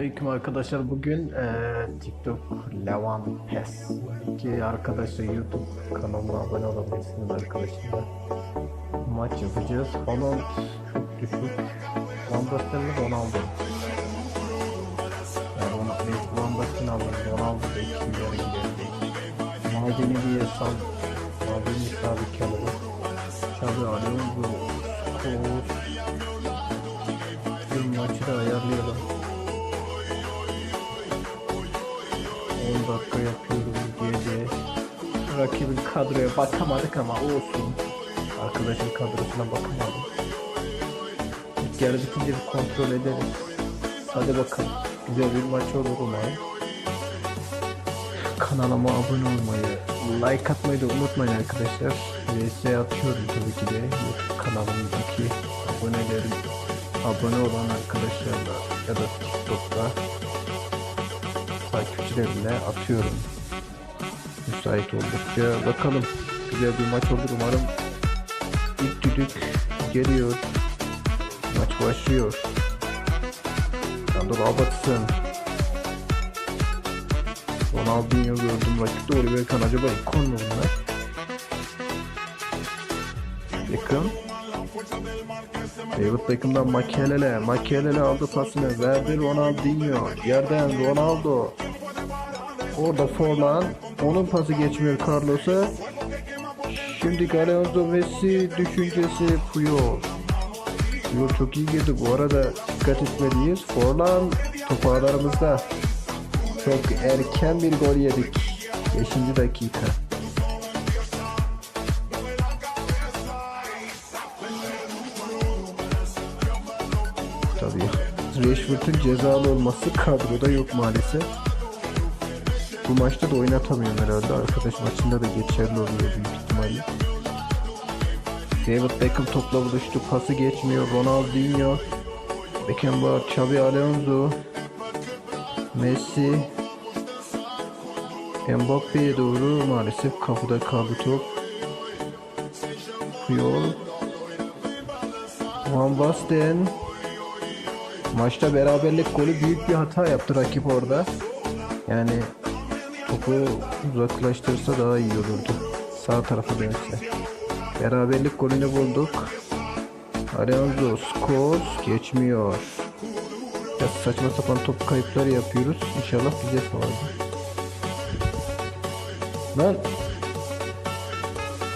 Selamünaleyküm arkadaşlar. Bugün eee, TikTok Levan Pes ki arkadaşlar YouTube kanalıma abone olabilirsiniz arkadaşlar. Maç yapacağız. Haaland çok düşük. Van Basten mi Ronaldo? Ya Ronaldo, biz Van Basten alırız. Ronaldo da iki milyara gidebilir. Maldini diye sal. Maldini sabit kalır. Xabi Alonso, Scholes. Bir maçı da ayarlayalım. 10 dakika yapıyoruz gece. Rakibin kadroya bakamadık ama olsun. Arkadaşın kadrosuna bakamadım. İlk yarı bitince bir kontrol ederiz. Hadi bakalım. Güzel bir maç olur umarım. Kanalıma abone olmayı, like atmayı da unutmayın arkadaşlar. VS atıyorum tabii ki de. YouTube kanalımdaki abonelerim, abone olan arkadaşlarla ya da TikTok'ta takipçilerimle atıyorum. Müsait oldukça bakalım. Güzel bir maç olur umarım. İlk düdük geliyor. Maç başlıyor. Sandro Robertson. Ronaldinho gördüm rakipte. Oliver Kahn acaba ikon mu bunlar? Beckham. David Beckham'dan Makelele. Makelele aldı pasını. Verdi Ronaldinho. Yerden Ronaldo. Orada Forlan. Onun pası geçmiyor Carlos'a. Şimdi Alonso Messi düşüncesi Puyol. Puyol çok iyi girdi. Bu arada dikkat etmeliyiz. Forlan topu ağlarımızda. Çok erken bir gol yedik. 5. dakika. Rashford'un cezalı olması kadroda yok maalesef. Bu maçta da oynatamıyorum herhalde. Arkadaş maçında da geçerli oluyor büyük ihtimalle. David Beckham topla buluştu. Pası geçmiyor. Ronaldinho. Beckenbauer, Xabi Alonso. Messi. Mbappe'ye doğru maalesef kapıda kaldı top. Puyol. Van Basten. Maçta beraberlik golü büyük bir hata yaptı rakip orada. Yani topu uzaklaştırsa daha iyi olurdu. Sağ tarafa dönse. Beraberlik golünü bulduk. Alonso Scholes geçmiyor. Ya saçma sapan top kayıpları yapıyoruz. İnşallah bize kaldı. Lan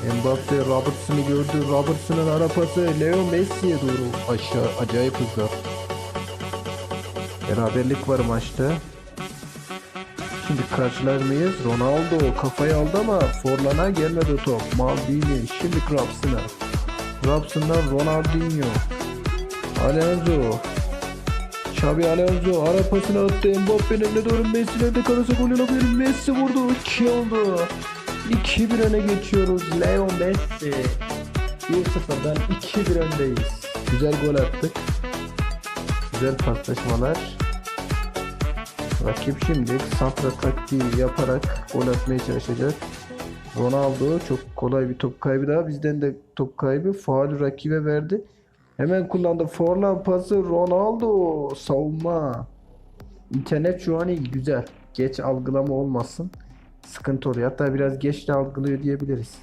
Mbappe Robertson'ı gördü. Robertson'ın ara pası Leo Messi'ye doğru aşağı acayip hızlı. Beraberlik var maçta. Şimdi karşılar mıyız? Ronaldo kafayı aldı ama Forlan'a gelmedi top. Maldini şimdi Grabson'a. Grabson'dan Ronaldinho. Alonso. Xabi Alonso ara pasını attı. Mbappe'nin önüne doğru Messi nerede kalırsa gol olabilir. Messi vurdu. 2 oldu. 2-1 öne geçiyoruz. Leo Messi. 1-0'dan 2-1 öndeyiz. Güzel gol attık. Güzel paslaşmalar. Rakip şimdi santra taktiği yaparak gol atmaya çalışacak. Ronaldo çok kolay bir top kaybı daha. Bizden de top kaybı. Faul rakibe verdi. Hemen kullandı. Forlan pası Ronaldo. Savunma. İnternet şu an iyi. Güzel. Geç algılama olmasın. Sıkıntı oluyor. Hatta biraz geç de algılıyor diyebiliriz.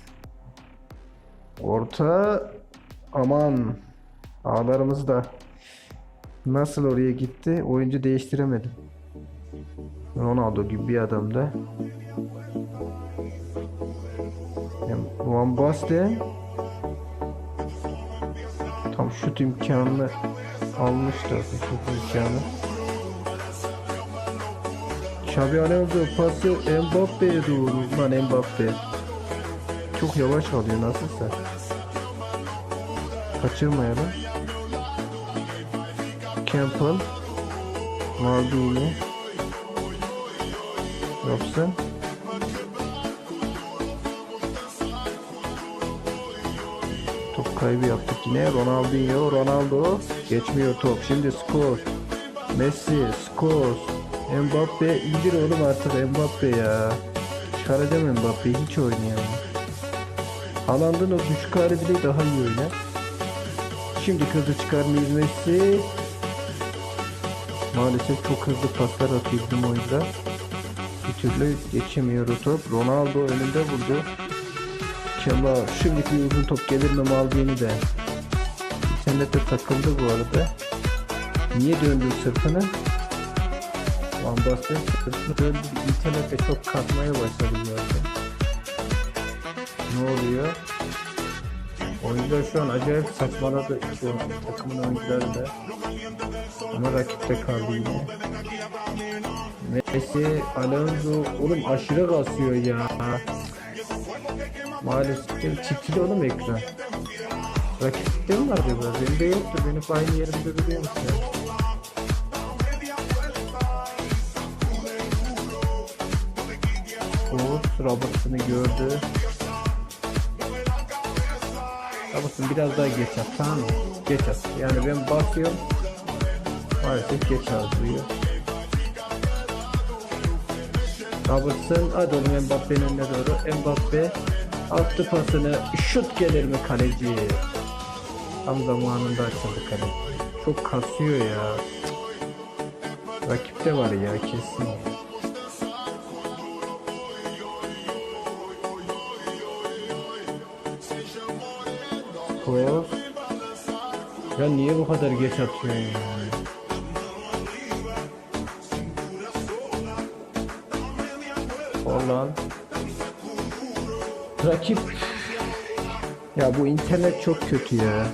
Orta. Aman. Ağlarımız da nasıl oraya gitti? Oyuncu değiştiremedim. Ronaldo gibi bir adam da. Yani Van Basten tam şut imkanını almıştı. Şut imkanı. Xabi Alonso pası Mbappe'ye doğru. Lan Mbappe. Çok yavaş alıyor nasılsa. Kaçırmayalım. Campbell. Maldini. Robson. Top kaybı yaptık yine. Ronaldinho, Ronaldo. Geçmiyor top. Şimdi skor. Messi, skor. Mbappe indir oğlum artık Mbappe ya. Çıkaracağım Mbappe'yi hiç oynayamam. Haaland'ın o düşük bile daha iyi oynar. Şimdi kızı çıkarmayız Messi. Maalesef çok hızlı paslar atıyor bizim oyuncular. Bir türlü geçemiyor o top. Ronaldo önünde vurdu. Kemal şimdiki bir uzun top gelir mi Maldini de. İnternette takıldı bu arada. Niye döndü sırtını? Van Basten sırtını döndü. İnternette çok kalkmaya başladı zaten. Ne oluyor? Oyuncular şu an acayip saçmaladı şu takımın oyuncuları da. Ama rakipte kaldı yine. Messi, Alonso oğlum aşırı kasıyor ya. Maalesef çiftli oğlum ekran. Rakipte mi var acaba? Benim de yoktu. Benim aynı yerimde duruyormuş ya. Oğuz Robertson'ı gördü. Robertson biraz daha geç at tamam mı? Geç at. Yani ben basıyorum. Maalesef geç alıyor. Robertson hadi oğlum Mbappe'nin önüne doğru. Mbappe attı pasını. Şut gelir mi kaleci? Tam zamanında açıldı kaleci. Çok kasıyor ya. Rakipte var ya kesin. Kroos. Ya niye bu kadar geç atıyorsun ya? Holland. Rakip. Ya bu internet çok kötü ya.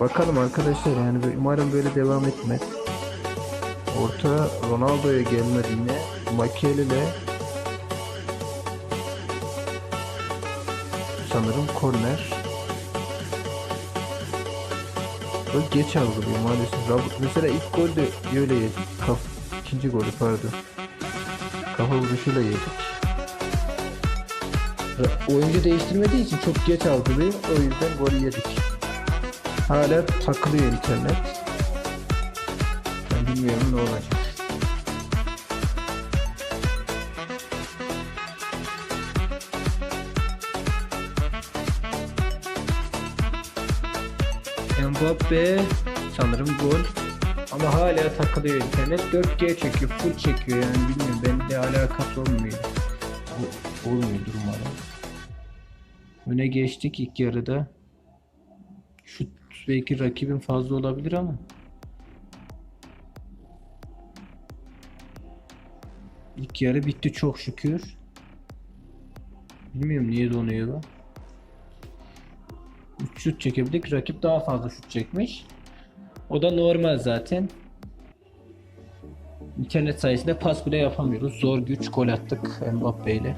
Bakalım arkadaşlar yani umarım böyle devam etmez. Orta Ronaldo'ya gelmedi yine. Makelele sanırım korner. Böyle geç algılıyor maalesef. Robert mesela ilk gol de öyle yedik. Kaf ikinci golü pardon. Kafa vuruşuyla yedik. Ra- Oyuncu değiştirmediği için çok geç algılıyor. O yüzden golü yedik. Hala takılıyor internet. Ben bilmiyorum ne olacak. Mbappe sanırım gol. Ama hala takılıyor internet. 4G çekiyor, full çekiyor yani bilmiyorum. Bende alakası olmuyor. Olmuyordur umarım. Öne geçtik ilk yarıda. Şut belki rakibin fazla olabilir ama. İlk yarı bitti çok şükür. Bilmiyorum niye donuyor bu. 3 şut çekebildik. Rakip daha fazla şut çekmiş. O da normal zaten. İnternet sayesinde pas bile yapamıyoruz. Zor güç gol attık Mbappe ile.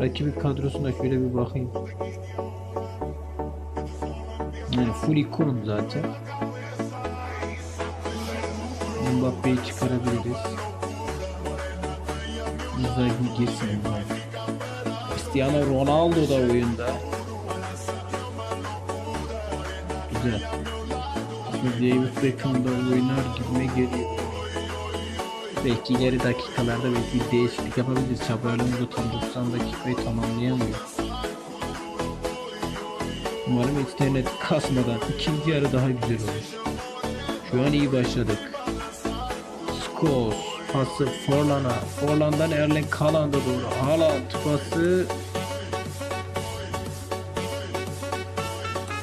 Rakibin kadrosuna şöyle bir bakayım. Yani full ikorum zaten. Mbappe'yi çıkarabiliriz. Inzaghi girsin. Cristiano Ronaldo da oyunda. Güzel. Aslında David Beckham da oynar gibime geliyor. Belki ileri dakikalarda belki bir değişiklik yapabiliriz. Çabalarımız da tam 90 dakikayı tamamlayamıyor. Umarım internet kasmadan ikinci yarı daha güzel olur. Şu an iyi başladık. Skos pası Forlan'a. Forlan'dan Erling Haaland'a doğru. Haaland pası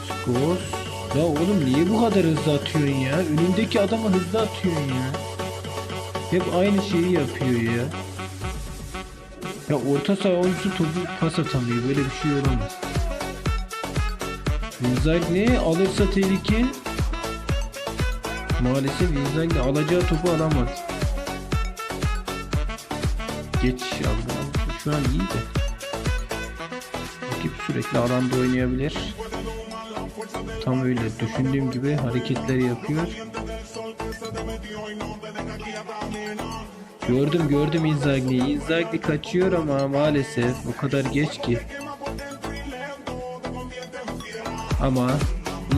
Skos. Ya oğlum niye bu kadar hızlı atıyorsun ya? Önündeki adama hızlı atıyorsun ya. Hep aynı şeyi yapıyor ya. Ya orta saha oyuncusu topu pas atamıyor. Böyle bir şey olamaz. Inzaghi alırsa tehlike. Maalesef Inzaghi alacağı topu alamadı. Geç aldı. Şu an iyi de. Rakip sürekli alanda oynayabilir. Tam öyle düşündüğüm gibi hareketler yapıyor. Gördüm gördüm Inzaghi'yi. Inzaghi kaçıyor ama maalesef o kadar geç ki. Ama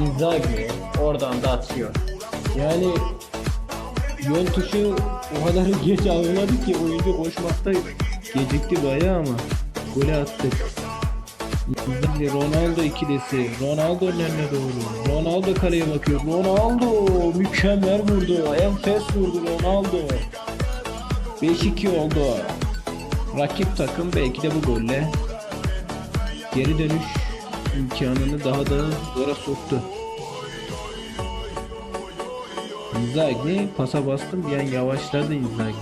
Inzaghi oradan da atıyor. Yani yön tuşu o kadar geç algıladı ki oyuncu koşmakta gecikti bayağı ama golü attık. Inzaghi Ronaldo ikilisi. Ronaldo önüne doğru. Ronaldo kaleye bakıyor. Ronaldo mükemmel vurdu. Enfes vurdu Ronaldo. 5-2 oldu. Rakip takım belki de bu golle geri dönüş imkanını daha da zora soktu. Inzaghi pasa bastım bir an yavaşladı Inzaghi.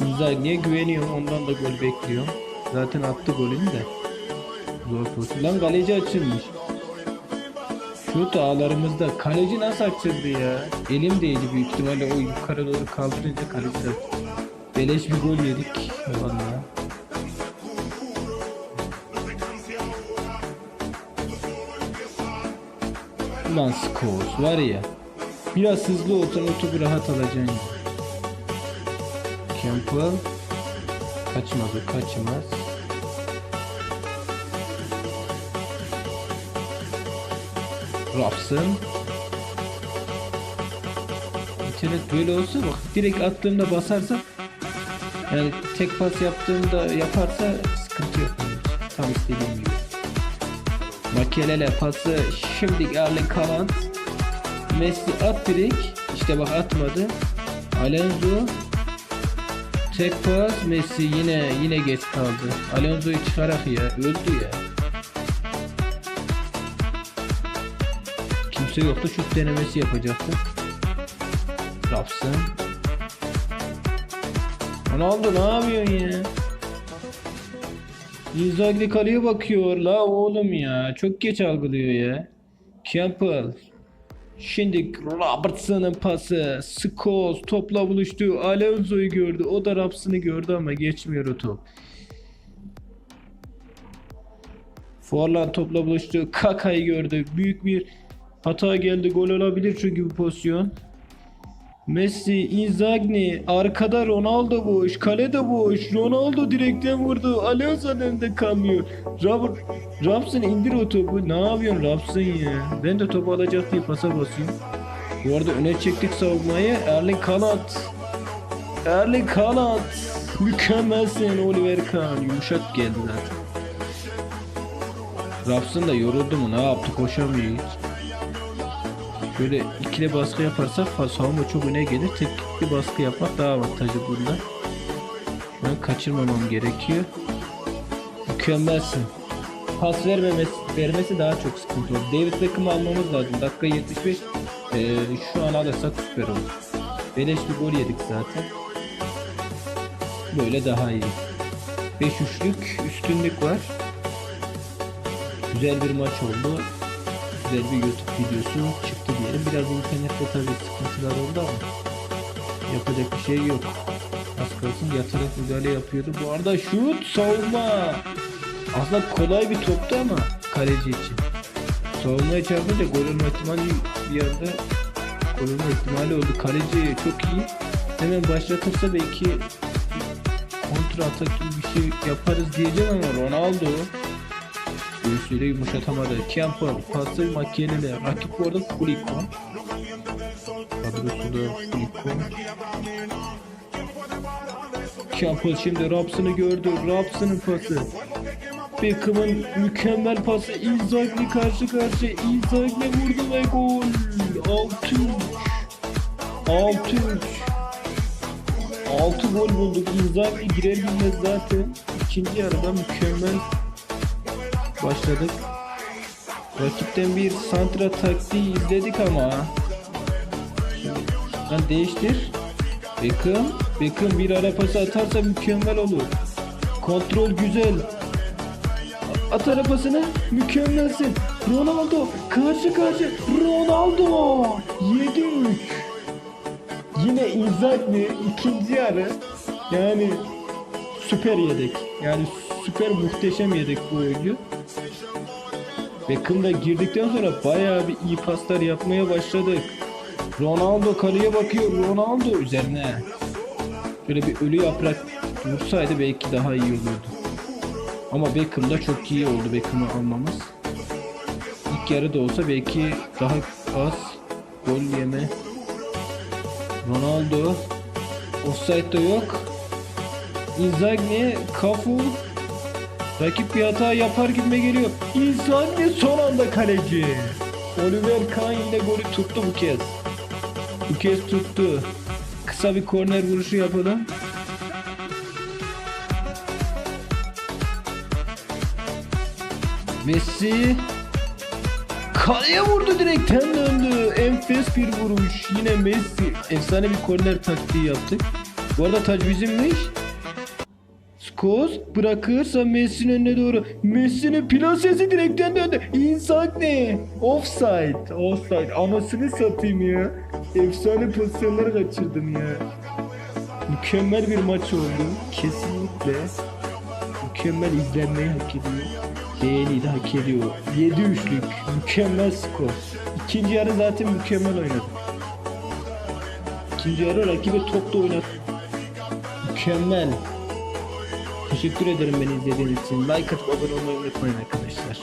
Inzaghi'ye güveniyorum ondan da gol bekliyorum. Zaten attı golünü de. Zor pozisyon. Lan kaleci açılmış. Şut ağlarımızda. Kaleci nasıl açıldı ya? Elim değdi büyük ihtimalle o yukarı doğru kaldırınca kaleci de. Beleş bir gol yedik. Vallahi. Ulan Scholes var ya. Biraz hızlı olsan o topu rahat alacaksın. Campbell kaçmaz o kaçmaz. Robson İnternet böyle olsa bak direkt attığımda basarsa yani tek pas yaptığımda yaparsa sıkıntı yok. Tam istediğim gibi. Makelele pası şimdi Erling Haaland Messi at direkt işte bak atmadı. Alonso. Tek pas Messi yine yine geç kaldı. Alonso'yu çıkarak ya öldü ya kimse yoktu şut denemesi yapacaktı Robson Ronaldo ne yapıyorsun ya Inzaghi kaleye bakıyor la oğlum ya. Çok geç algılıyor ya. Campbell. Şimdi Robertson'ın pası. Scholes topla buluştu. Alonso'yu gördü. O da Raps'ını gördü ama geçmiyor o top. Forlan topla buluştu. Kaka'yı gördü. Büyük bir hata geldi. Gol olabilir çünkü bu pozisyon. Messi, Inzaghi, arkada Ronaldo boş, kalede boş, Ronaldo direkten vurdu, Alonso'nun önünde kalmıyor. Robert, Robson indir o topu, ne yapıyorsun Robson ya? Ben de topu alacak diye pasa basıyorum. Bu arada öne çektik savunmayı, Erling Haaland. Erling Haaland, mükemmelsin Oliver Kahn, yumuşak geldi zaten. Robson da yoruldu mu, ne yaptı, koşamıyor hiç. Şöyle ikili baskı yaparsak savunma çok öne gelir. Tekli baskı yapmak daha avantajlı burada. Şu an kaçırmamam gerekiyor. Mükemmelsin. Pas vermemesi, vermesi daha çok sıkıntı olur. David Beckham'ı almamız lazım. Dakika 75. Ee, şu an alırsak süper olur. Beleş bir gol yedik zaten. Böyle daha iyi. 5 üçlük üstünlük var. Güzel bir maç oldu güzel bir YouTube videosu çıktı diyelim. Biraz internette tabii sıkıntılar oldu ama yapacak bir şey yok. Az kalsın yatarak müdahale yapıyordu. Bu arada şut savunma. Aslında kolay bir toptu ama kaleci için. Savunmaya çarpınca gol olma ihtimali bir anda gol olma ihtimali oldu. Kaleci çok iyi. Hemen başlatırsa belki kontra atak gibi bir şey yaparız diyeceğim ama Ronaldo Göğsüyle yumuşatamadı. Campbell pası Makelele. Rakip bu arada Fuliko. Kadrosunda Fuliko. Campbell şimdi Robson'ı gördü. Robson'ın pası. Beckham'ın mükemmel pası. Inzaghi karşı karşıya. Inzaghi vurdu ve gol. 6-3. 6-3. 6 gol bulduk. Inzaghi girer zaten. ikinci yarıda mükemmel başladık. Rakipten bir santra taktiği izledik ama. Sen değiştir. Beckham. Beckham bir ara pası atarsa mükemmel olur. Kontrol güzel. At ara pasını. Mükemmelsin. Ronaldo. Karşı karşı. Ronaldo. 7-3. Yine Inzaghi ikinci yarı. Yani süper yedek. Yani süper muhteşem yedek bu oyuncu. Beckham da girdikten sonra bayağı bir iyi paslar yapmaya başladık. Ronaldo kaleye bakıyor. Ronaldo üzerine. Şöyle bir ölü yaprak vursaydı belki daha iyi olurdu. Ama Beckham da çok iyi oldu Beckham'ı almamız. İlk yarı da olsa belki daha az gol yeme. Ronaldo offside de yok. Inzaghi, Cafu, Rakip bir hata yapar gibime geliyor. İnzaghi son anda kaleci. Oliver Kahn yine golü tuttu bu kez. Bu kez tuttu. Kısa bir korner vuruşu yapalım. Messi Kaleye vurdu direkten döndü. Enfes bir vuruş. Yine Messi. Efsane bir korner taktiği yaptık. Bu arada taç Skos bırakırsa Messi'nin önüne doğru. Messi'nin plasesi direkten döndü. Insigne. Offside. Offside. Anasını satayım ya. Efsane pozisyonlar kaçırdım ya. Mükemmel bir maç oldu. Kesinlikle. Mükemmel izlenmeyi hak ediyor. Beğeni de hak ediyor. 7 üçlük. Mükemmel skor. İkinci yarı zaten mükemmel oynadı. İkinci yarı rakibe top da oynadı. Mükemmel. Teşekkür ederim beni izlediğiniz için. Like atıp abone olmayı unutmayın arkadaşlar.